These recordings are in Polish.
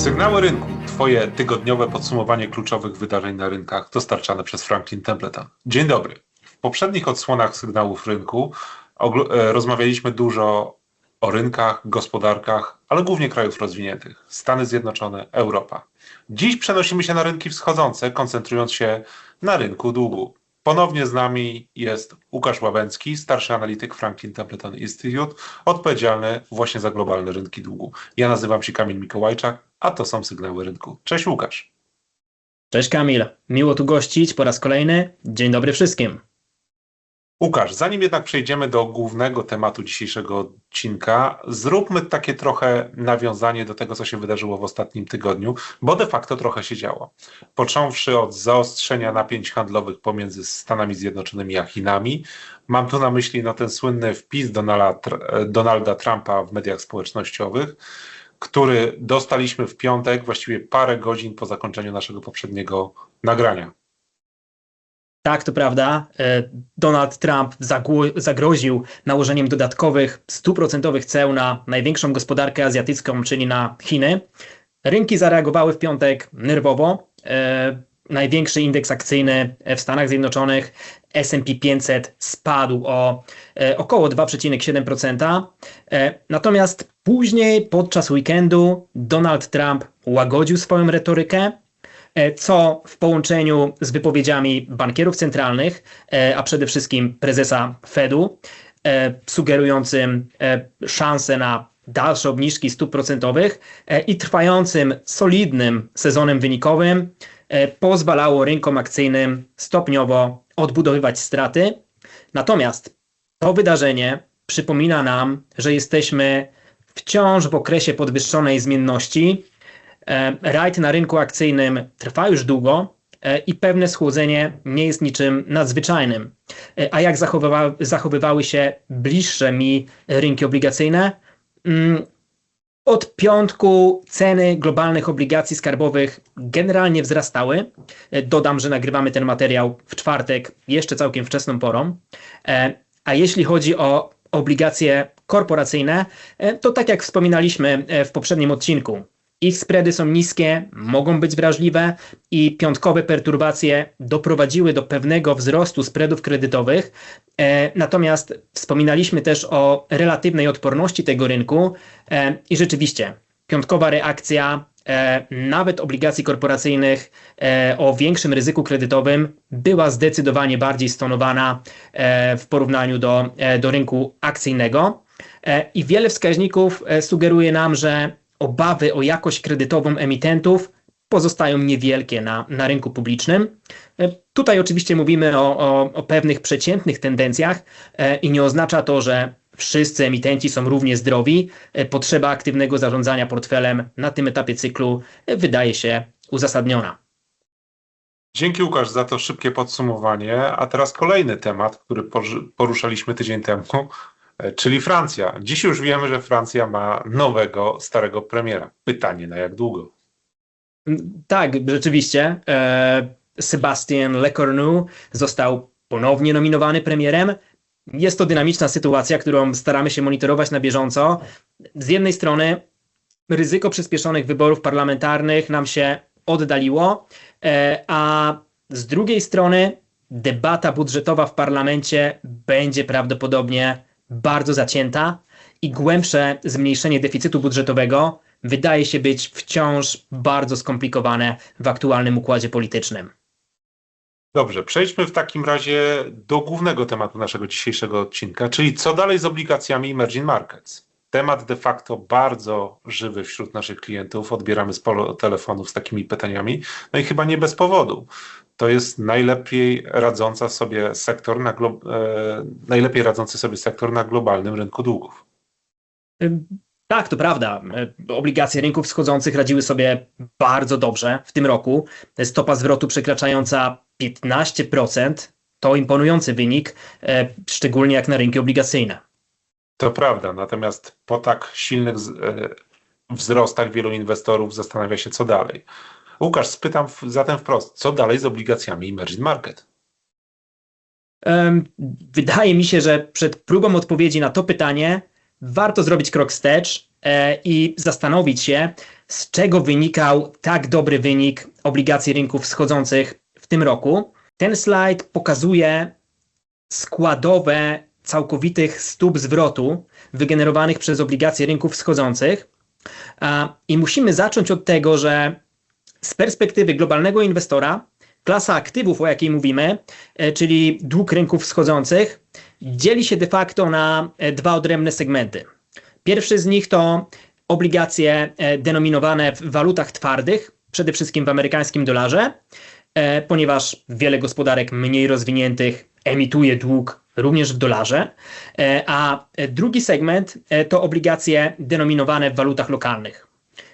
Sygnały rynku. Twoje tygodniowe podsumowanie kluczowych wydarzeń na rynkach dostarczane przez Franklin Templeton. Dzień dobry. W poprzednich odsłonach sygnałów rynku e, rozmawialiśmy dużo o rynkach, gospodarkach, ale głównie krajów rozwiniętych. Stany Zjednoczone, Europa. Dziś przenosimy się na rynki wschodzące, koncentrując się na rynku długu. Ponownie z nami jest Łukasz Łabęcki, starszy analityk Franklin Templeton Institute, odpowiedzialny właśnie za globalne rynki długu. Ja nazywam się Kamil Mikołajczak, a to są sygnały rynku. Cześć Łukasz. Cześć Kamil, miło tu gościć po raz kolejny. Dzień dobry wszystkim. Łukasz, zanim jednak przejdziemy do głównego tematu dzisiejszego odcinka, zróbmy takie trochę nawiązanie do tego, co się wydarzyło w ostatnim tygodniu, bo de facto trochę się działo. Począwszy od zaostrzenia napięć handlowych pomiędzy Stanami Zjednoczonymi a Chinami, mam tu na myśli no, ten słynny wpis Donalda, Tr- Donalda Trumpa w mediach społecznościowych, który dostaliśmy w piątek, właściwie parę godzin po zakończeniu naszego poprzedniego nagrania. Tak, to prawda. e, Donald Trump zagroził nałożeniem dodatkowych stuprocentowych ceł na największą gospodarkę azjatycką, czyli na Chiny. Rynki zareagowały w piątek nerwowo. E, Największy indeks akcyjny w Stanach Zjednoczonych, S&P 500, spadł o e, około 2,7%. E, Natomiast później, podczas weekendu, Donald Trump łagodził swoją retorykę, e, co w połączeniu z wypowiedziami bankierów centralnych, e, a przede wszystkim prezesa Fedu, e, sugerującym szansę na dalsze obniżki stóp procentowych i trwającym solidnym sezonem wynikowym pozwalało rynkom akcyjnym stopniowo odbudowywać straty. Natomiast to wydarzenie przypomina nam, że jesteśmy wciąż w okresie podwyższonej zmienności. E, Rajd na rynku akcyjnym trwa już długo e, i pewne schłodzenie nie jest niczym nadzwyczajnym. E, A jak zachowywa, zachowywały się bliższe mi rynki obligacyjne? Mm, Od piątku ceny globalnych obligacji skarbowych generalnie wzrastały. Dodam, że nagrywamy ten materiał w czwartek, jeszcze całkiem wczesną porą. A jeśli chodzi o obligacje korporacyjne, e, to tak jak wspominaliśmy e, w poprzednim odcinku, ich spready są niskie, mogą być wrażliwe i piątkowe perturbacje doprowadziły do pewnego wzrostu spreadów kredytowych. E, Natomiast wspominaliśmy też o relatywnej odporności tego rynku i rzeczywiście piątkowa reakcja nawet obligacji korporacyjnych o większym ryzyku kredytowym była zdecydowanie bardziej stonowana w porównaniu do, do rynku akcyjnego. E, I wiele wskaźników e, sugeruje nam, że obawy o jakość kredytową emitentów pozostają niewielkie na, na rynku publicznym. E, Tutaj oczywiście mówimy o, o, o pewnych przeciętnych tendencjach i nie oznacza to, że wszyscy emitenci są równie zdrowi. Potrzeba aktywnego zarządzania portfelem na tym etapie cyklu wydaje się uzasadniona. Dzięki Łukasz za to szybkie podsumowanie. A teraz kolejny temat, który poruszaliśmy tydzień temu, czyli Francja. Dziś już wiemy, że Francja ma nowego, starego premiera. Pytanie na jak długo? Tak, rzeczywiście. E, Sebastien Lecornu został ponownie nominowany premierem. Jest to dynamiczna sytuacja, którą staramy się monitorować na bieżąco. Z jednej strony ryzyko przyspieszonych wyborów parlamentarnych nam się oddaliło, e, a z drugiej strony debata budżetowa w parlamencie będzie prawdopodobnie bardzo zacięta i głębsze zmniejszenie deficytu budżetowego wydaje się być wciąż bardzo skomplikowane w aktualnym układzie politycznym. Dobrze, przejdźmy w takim razie do głównego tematu naszego dzisiejszego odcinka, czyli co dalej z obligacjami emerging markets. Temat de facto bardzo żywy wśród naszych klientów. Odbieramy sporo telefonów z takimi pytaniami, no i chyba nie bez powodu. To jest najlepiej radząca sobie sektor na e, najlepiej radzący sobie sektor na globalnym rynku długów. Ym, Tak, to prawda. E, Obligacje rynków wschodzących radziły sobie bardzo dobrze w tym roku. Stopa zwrotu przekraczająca 15% to imponujący wynik, e, szczególnie jak na rynki obligacyjne. To prawda, natomiast po tak silnych e, wzrostach wielu inwestorów zastanawia się, co dalej. Łukasz, spytam zatem wprost, co dalej z obligacjami emerging market? Wydaje mi się, że przed próbą odpowiedzi na to pytanie warto zrobić krok wstecz e, i zastanowić się, z czego wynikał tak dobry wynik obligacji rynków wschodzących w tym roku. Ten slajd pokazuje składowe całkowitych stóp zwrotu wygenerowanych przez obligacje rynków wschodzących. I musimy zacząć od tego, że z perspektywy globalnego inwestora, klasa aktywów, o jakiej mówimy, e, czyli dług rynków wschodzących, dzieli się de facto na e, dwa odrębne segmenty. Pierwszy z nich to obligacje e, denominowane w walutach twardych, przede wszystkim w amerykańskim dolarze, ponieważ wiele gospodarek mniej rozwiniętych emituje dług również w dolarze, a drugi segment to obligacje denominowane w walutach lokalnych,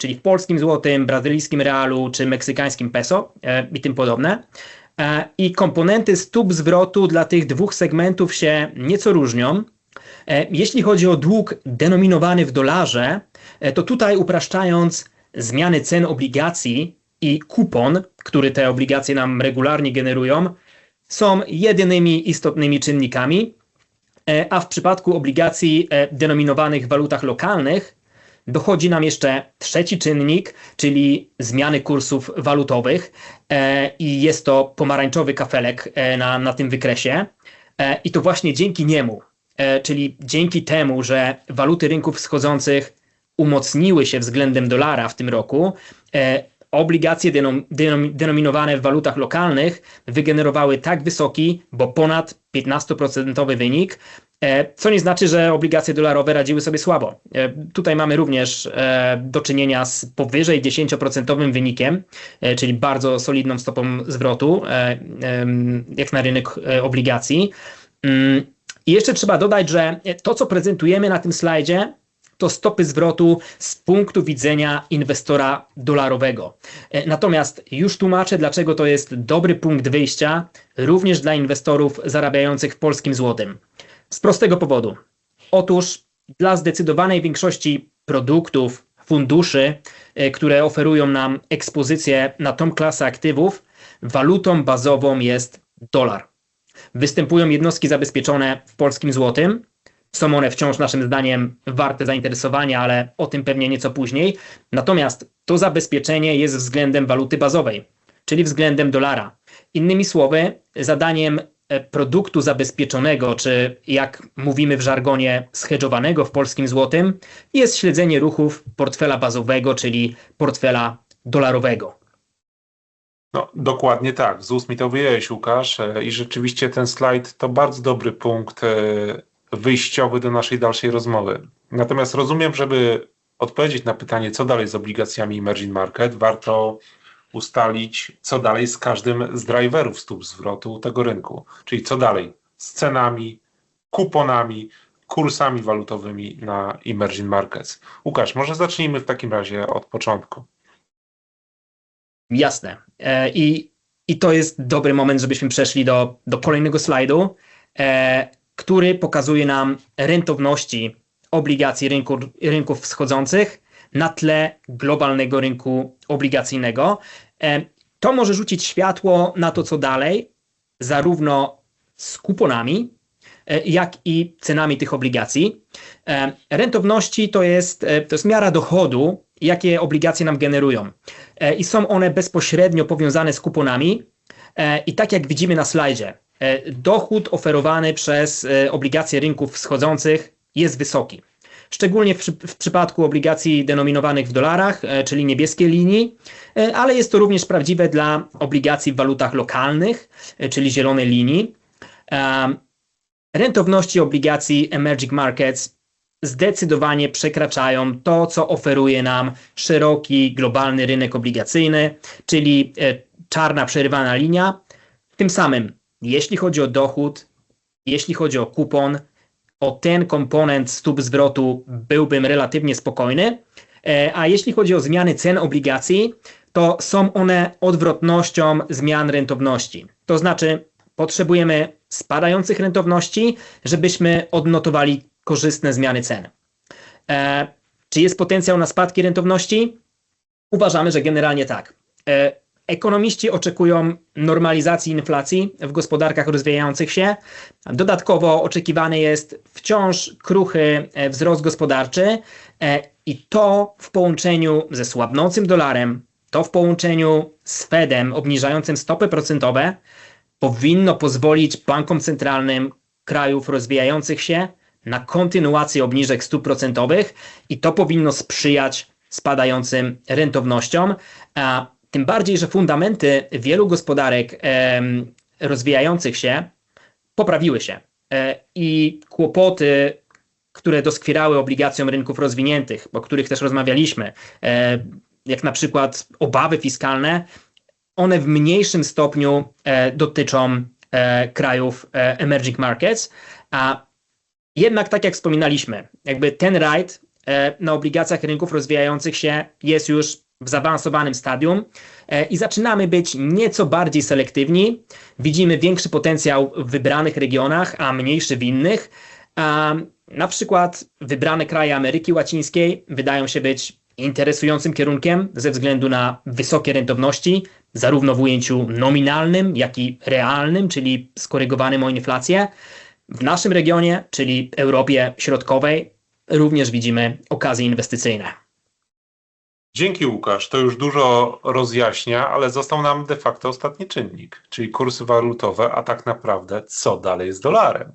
czyli w polskim złotym, brazylijskim realu czy meksykańskim peso e, i tym podobne. E, I komponenty stóp zwrotu dla tych dwóch segmentów się nieco różnią. E, Jeśli chodzi o dług denominowany w dolarze, to tutaj upraszczając zmiany cen obligacji i kupon, który te obligacje nam regularnie generują, są jedynymi istotnymi czynnikami, a w przypadku obligacji denominowanych w walutach lokalnych dochodzi nam jeszcze trzeci czynnik, czyli zmiany kursów walutowych e, i jest to pomarańczowy kafelek e, na, na tym wykresie. E, I to właśnie dzięki niemu, czyli dzięki temu, że waluty rynków wschodzących umocniły się względem dolara w tym roku, obligacje denom, denom, denominowane w walutach lokalnych wygenerowały tak wysoki, bo ponad 15% wynik, co nie znaczy, że obligacje dolarowe radziły sobie słabo. E, Tutaj mamy również e, do czynienia z powyżej 10% wynikiem, e, czyli bardzo solidną stopą zwrotu, e, jak na rynek e, obligacji. Mm, I jeszcze trzeba dodać, że to, co prezentujemy na tym slajdzie, to stopy zwrotu z punktu widzenia inwestora dolarowego. E, Natomiast już tłumaczę, dlaczego to jest dobry punkt wyjścia również dla inwestorów zarabiających w polskim złotym. Z prostego powodu. Otóż dla zdecydowanej większości produktów, funduszy, e, które oferują nam ekspozycję na tą klasę aktywów, walutą bazową jest dolar. Występują jednostki zabezpieczone w polskim złotym. Są one wciąż naszym zdaniem warte zainteresowania, ale o tym pewnie nieco później. Natomiast to zabezpieczenie jest względem waluty bazowej, czyli względem dolara. Innymi słowy, zadaniem produktu zabezpieczonego, czy jak mówimy w żargonie, schedżowanego w polskim złotym, jest śledzenie ruchów portfela bazowego, czyli portfela dolarowego. No, dokładnie tak. Z ust mi to wyjąłeś, Łukasz. e, I rzeczywiście ten slajd to bardzo dobry punkt e, wyjściowy do naszej dalszej rozmowy. Natomiast rozumiem, żeby odpowiedzieć na pytanie, co dalej z obligacjami emerging market, warto ustalić, co dalej z każdym z driverów stóp zwrotu tego rynku. Czyli co dalej z cenami, kuponami, kursami walutowymi na emerging markets. Łukasz, może zacznijmy w takim razie od początku. Jasne. E, I, I to jest dobry moment, żebyśmy przeszli do, do kolejnego slajdu, e, który pokazuje nam rentowności obligacji rynku, rynków wschodzących na tle globalnego rynku obligacyjnego. E, to może rzucić światło na to, co dalej, zarówno z kuponami, e, jak i cenami tych obligacji. E, Rentowności to jest, to jest miara dochodu, jakie obligacje nam generują. I są one bezpośrednio powiązane z kuponami. I tak jak widzimy na slajdzie, dochód oferowany przez obligacje rynków wschodzących jest wysoki. Szczególnie w, w przypadku obligacji denominowanych w dolarach, e, czyli niebieskiej linii, e, ale jest to również prawdziwe dla obligacji w walutach lokalnych, e, czyli zielonej linii. Rentowności obligacji emerging markets zdecydowanie przekraczają to, co oferuje nam szeroki globalny rynek obligacyjny, czyli czarna przerywana linia. Tym samym, jeśli chodzi o dochód, jeśli chodzi o kupon, o ten komponent stóp zwrotu byłbym relatywnie spokojny, e, a jeśli chodzi o zmiany cen obligacji, to są one odwrotnością zmian rentowności. To znaczy, potrzebujemy spadających rentowności, żebyśmy odnotowali korzystne zmiany cen. E, czy jest potencjał na spadki rentowności? Uważamy, że generalnie tak. Ekonomiści oczekują normalizacji inflacji w gospodarkach rozwijających się. Dodatkowo oczekiwany jest wciąż kruchy e, wzrost gospodarczy e, i to w połączeniu ze słabnącym dolarem, to w połączeniu z Fedem obniżającym stopy procentowe powinno pozwolić bankom centralnym krajów rozwijających się na kontynuację obniżek stóp procentowych i to powinno sprzyjać spadającym rentownościom. Tym bardziej, że fundamenty wielu gospodarek rozwijających się poprawiły się e, i kłopoty, które doskwierały obligacjom rynków rozwiniętych, o których też rozmawialiśmy, e, jak na przykład obawy fiskalne, one w mniejszym stopniu e, dotyczą krajów emerging markets, a jednak tak jak wspominaliśmy, jakby ten rajd na obligacjach rynków rozwijających się jest już w zaawansowanym stadium e, i zaczynamy być nieco bardziej selektywni. Widzimy większy potencjał w wybranych regionach, a mniejszy w innych. Na przykład wybrane kraje Ameryki Łacińskiej wydają się być interesującym kierunkiem ze względu na wysokie rentowności, zarówno w ujęciu nominalnym, jak i realnym, czyli skorygowanym o inflację. W naszym regionie, czyli Europie Środkowej, również widzimy okazje inwestycyjne. Dzięki Łukasz, to już dużo rozjaśnia, ale został nam de facto ostatni czynnik, czyli kursy walutowe, a tak naprawdę co dalej z dolarem.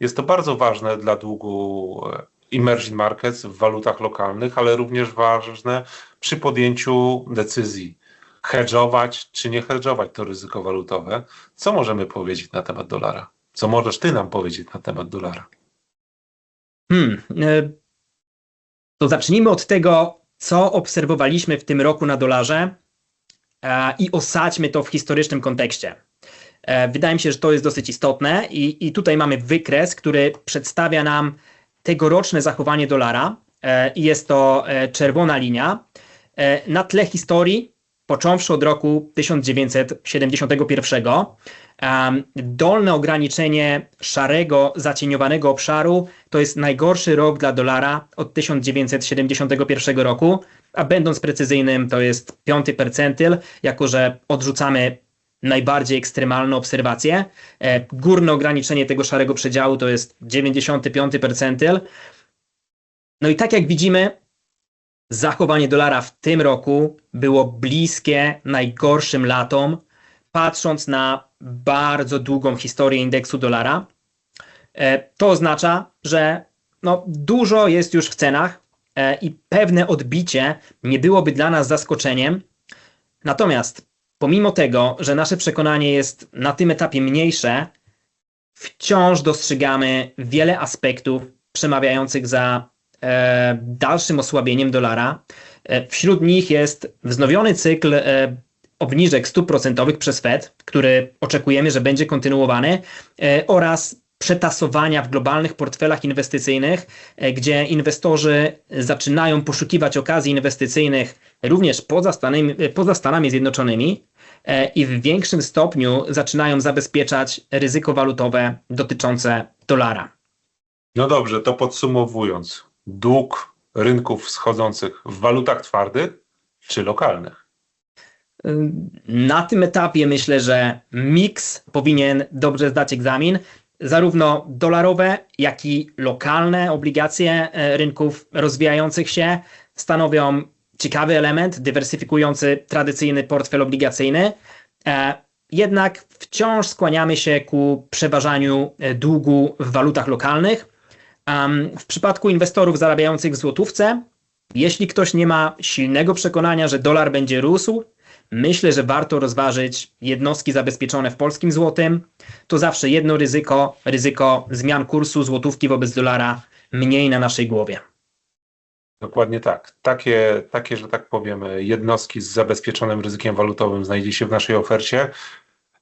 Jest to bardzo ważne dla długu e, emerging markets w walutach lokalnych, ale również ważne przy podjęciu decyzji hedżować czy nie hedżować to ryzyko walutowe. Co możemy powiedzieć na temat dolara? Co możesz ty nam powiedzieć na temat dolara? Hmm, e, to zacznijmy od tego, co obserwowaliśmy w tym roku na dolarze e, i osadźmy to w historycznym kontekście. E, Wydaje mi się, że to jest dosyć istotne i, i tutaj mamy wykres, który przedstawia nam tegoroczne zachowanie dolara e, i jest to czerwona linia. Na tle historii, począwszy od roku 1971, em, dolne ograniczenie szarego, zacieniowanego obszaru to jest najgorszy rok dla dolara od 1971 roku, a będąc precyzyjnym, to jest piąty percentyl, jako że odrzucamy najbardziej ekstremalne obserwacje. E, Górne ograniczenie tego szarego przedziału to jest 95 percentyl. No i tak jak widzimy, zachowanie dolara w tym roku było bliskie najgorszym latom, patrząc na bardzo długą historię indeksu dolara. E, To oznacza, że no, dużo jest już w cenach e, i pewne odbicie nie byłoby dla nas zaskoczeniem. Natomiast pomimo tego, że nasze przekonanie jest na tym etapie mniejsze, wciąż dostrzegamy wiele aspektów przemawiających za e, dalszym osłabieniem dolara. E, wśród nich jest wznowiony cykl obniżek stóp procentowych przez Fed, który oczekujemy, że będzie kontynuowany, e, oraz przetasowania w globalnych portfelach inwestycyjnych, e, gdzie inwestorzy zaczynają poszukiwać okazji inwestycyjnych również poza Stanami, poza Stanami Zjednoczonymi e, i w większym stopniu zaczynają zabezpieczać ryzyko walutowe dotyczące dolara. No dobrze, to podsumowując, dług rynków wschodzących w walutach twardych czy lokalnych? Na tym etapie myślę, że miks powinien dobrze zdać egzamin. Zarówno dolarowe, jak i lokalne obligacje e, rynków rozwijających się stanowią ciekawy element dywersyfikujący tradycyjny portfel obligacyjny. E, Jednak wciąż skłaniamy się ku przeważaniu e, długu w walutach lokalnych. W przypadku inwestorów zarabiających w złotówce, jeśli ktoś nie ma silnego przekonania, że dolar będzie rósł, myślę, że warto rozważyć jednostki zabezpieczone w polskim złotym. To zawsze jedno ryzyko, ryzyko zmian kursu złotówki wobec dolara mniej na naszej głowie. Dokładnie tak. Takie, takie, że tak powiem, jednostki z zabezpieczonym ryzykiem walutowym znajdzie się w naszej ofercie.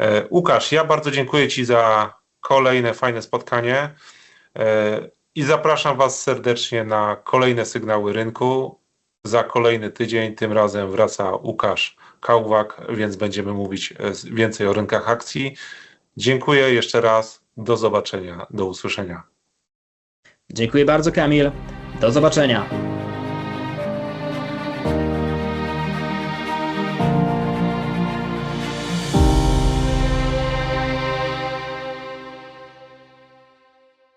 E, Łukasz, ja bardzo dziękuję Ci za kolejne fajne spotkanie e, i zapraszam Was serdecznie na kolejne sygnały rynku. Za kolejny tydzień, tym razem wraca Łukasz Kałwak, więc będziemy mówić e, więcej o rynkach akcji. Dziękuję jeszcze raz. Do zobaczenia, do usłyszenia. Dziękuję bardzo, Kamil. Do zobaczenia.